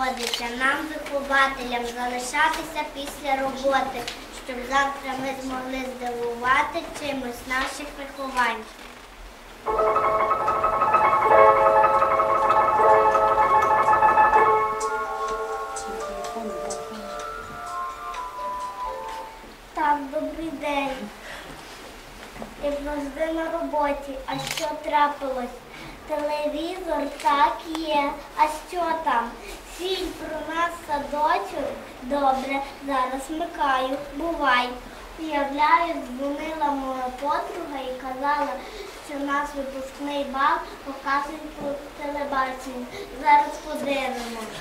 Так доводиться нам, вихователям, залишатися після роботи, щоб завтра ми змогли здивувати чимось наших вихованців. Так, добрий день. На роботі. А що трапилось? Телевізор так є. А що там? Фільм про нас садочок? Добре, зараз смикаю. Бувай. Уявляю, дзвонила моя подруга і казала, що наш випускний бал показують по телебаченню. Зараз подивимося.